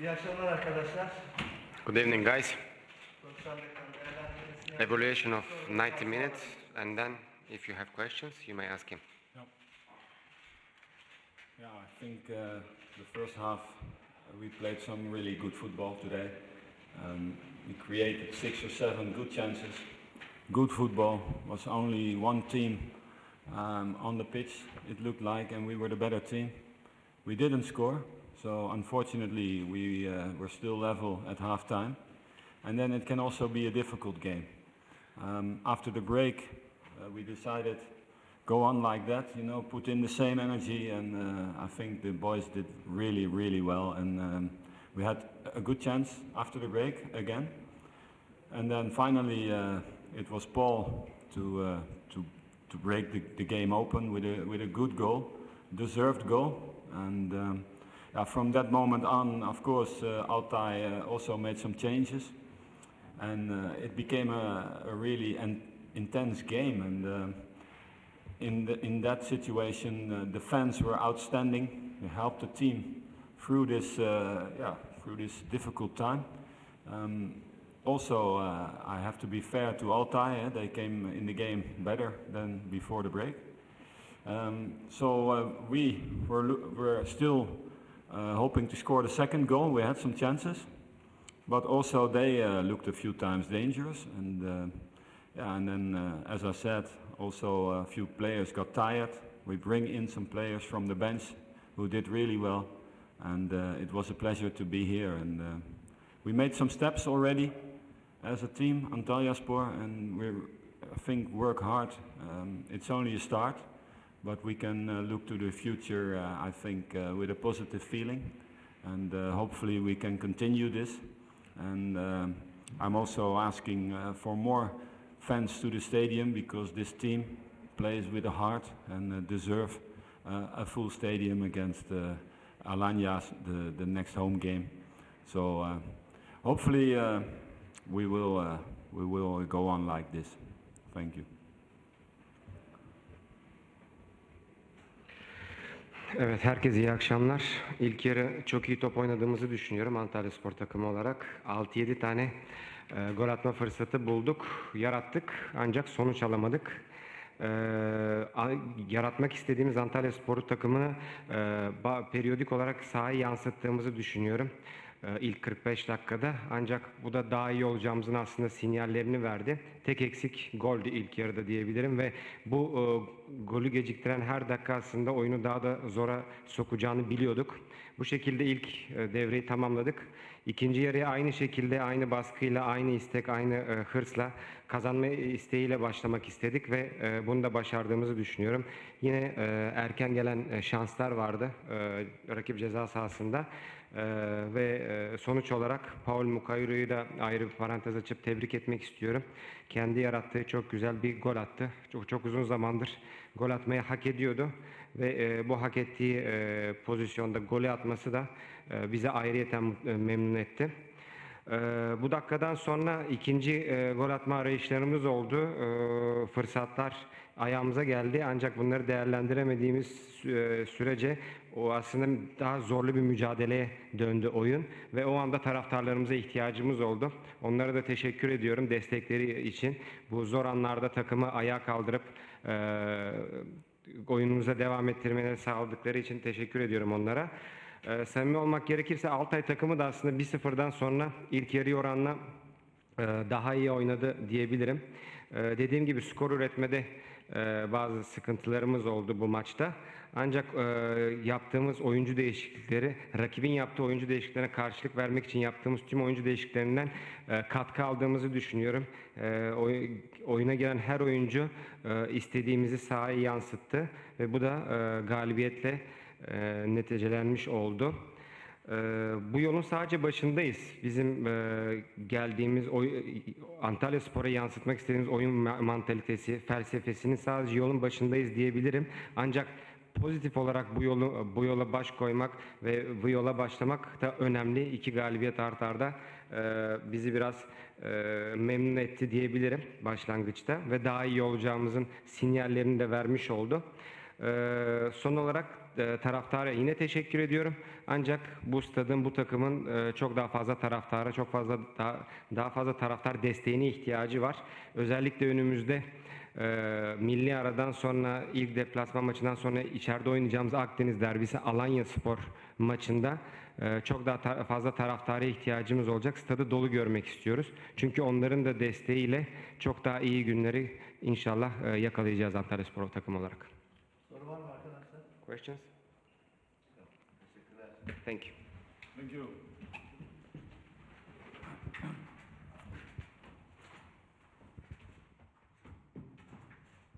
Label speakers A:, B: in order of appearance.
A: İyi akşamlar arkadaşlar.
B: Good evening, guys.
A: 90 dakikanın değerlendirmesini
B: Evaluation of 90 minutes, and then if you have questions, you may ask him.
C: Yeah, I think uh, the first half uh, we played some really good football today. Um, we created six or seven good chances. Good football. Was only one team um, on the pitch. It looked like, and we were the better team. We didn't score, so unfortunately we uh, were still level at halftime. And then it can also be a difficult game. Um, after the break, uh, we decided go on like that, you know, put in the same energy, and uh, I think the boys did really, really well. And um, we had a good chance after the break again. And then finally, uh, it was Paul to uh, to to break the, the game open with a with a good goal, deserved goal. And um, from that moment on, of course, uh, Altai uh, also made some changes and uh, it became a, a really an intense game. And uh, in the, in that situation, the fans were outstanding. They helped the team through this yeah through this difficult time. Um, also, uh, I have to be fair to Altai. eh, They came in the game better than before the break. Um, so uh, we were, were still hoping to score the second goal. We had some chances, but also they uh, looked a few times dangerous. And uh, yeah, and then uh, as I said, also a few players got tired. We bring in some players from the bench who did really well, and uh, it was a pleasure to be here. And uh, we made some steps already as a team, Antalyaspor, and we I think work hard. Um, it's only a start, but we can uh, look to the future. Uh, I think uh, with a positive feeling, and hopefully we can continue this. And I'm also asking for more fans to the stadium because this team plays with a heart and uh, deserve uh, a full stadium against uh, Alanya, the, the next home game. So uh, hopefully we will we will go on like this. Thank you.
B: Evet, herkese iyi akşamlar. İlk yarı çok iyi top oynadığımızı düşünüyorum Antalya Spor takımı olarak. 6-7 tane e, gol atma fırsatı bulduk, yarattık ancak sonuç alamadık. E, yaratmak istediğimiz Antalya Spor takımını e, periyodik olarak sahaya yansıttığımızı düşünüyorum. E, ilk 45 dakikada. Ancak bu da daha iyi olacağımızın aslında sinyallerini verdi. Tek eksik goldü ilk yarıda diyebilirim ve bu e, golü geciktiren her dakika aslında oyunu daha da zora sokacağını biliyorduk. Bu şekilde ilk e, devreyi tamamladık. İkinci yarıya aynı şekilde, aynı baskıyla, aynı istek, aynı e, hırsla kazanma isteğiyle başlamak istedik ve e, bunu da başardığımızı düşünüyorum. Yine e, erken gelen e, şanslar vardı e, rakip ceza sahasında. Ee, ve e, sonuç olarak Paul Mukayru'yu da ayrı bir parantez açıp tebrik etmek istiyorum. Kendi yarattığı çok güzel bir gol attı. Çok çok uzun zamandır gol atmayı hak ediyordu ve e, bu hak ettiği e, pozisyonda golü atması da bize ayrıyeten memnun etti. Bu dakikadan sonra ikinci gol atma arayışlarımız oldu. Fırsatlar ayağımıza geldi ancak bunları değerlendiremediğimiz sü- sürece o aslında daha zorlu bir mücadeleye döndü oyun ve o anda taraftarlarımıza ihtiyacımız oldu. Onlara da teşekkür ediyorum destekleri için. Bu zor anlarda takımı ayağa kaldırıp oyunumuza devam ettirmeleri sağladıkları için teşekkür ediyorum onlara. Ee, samimi olmak gerekirse Altay takımı da aslında 1-0'dan sonra ilk yarı oranla e, daha iyi oynadı diyebilirim. E, dediğim gibi skor üretmede e, bazı sıkıntılarımız oldu bu maçta. Ancak e, yaptığımız oyuncu değişiklikleri, rakibin yaptığı oyuncu değişikliklerine karşılık vermek için yaptığımız tüm oyuncu değişikliklerinden e, katkı aldığımızı düşünüyorum. E, oy- oyuna giren her oyuncu e, istediğimizi sahaya yansıttı ve bu da e, galibiyetle e, neticelenmiş oldu. E, bu yolun sadece başındayız. Bizim e, geldiğimiz oy, Antalya Spor'a yansıtmak istediğimiz oyun ma- mantalitesi, felsefesinin sadece yolun başındayız diyebilirim. Ancak pozitif olarak bu yolu bu yola baş koymak ve bu yola başlamak da önemli. İki galibiyet art arda e, bizi biraz e, memnun etti diyebilirim başlangıçta ve daha iyi olacağımızın sinyallerini de vermiş oldu. Son olarak taraftara yine teşekkür ediyorum. Ancak bu stadın, bu takımın çok daha fazla taraftara, çok fazla daha, daha fazla taraftar desteğine ihtiyacı var. Özellikle önümüzde milli aradan sonra ilk deplasman maçından sonra içeride oynayacağımız Akdeniz derbisi Alanya Spor maçında çok daha fazla taraftara ihtiyacımız olacak. Stadı dolu görmek istiyoruz. Çünkü onların da desteğiyle çok daha iyi günleri inşallah yakalayacağız Antalya Spor takım olarak. Questions? Thank you.
C: Thank you.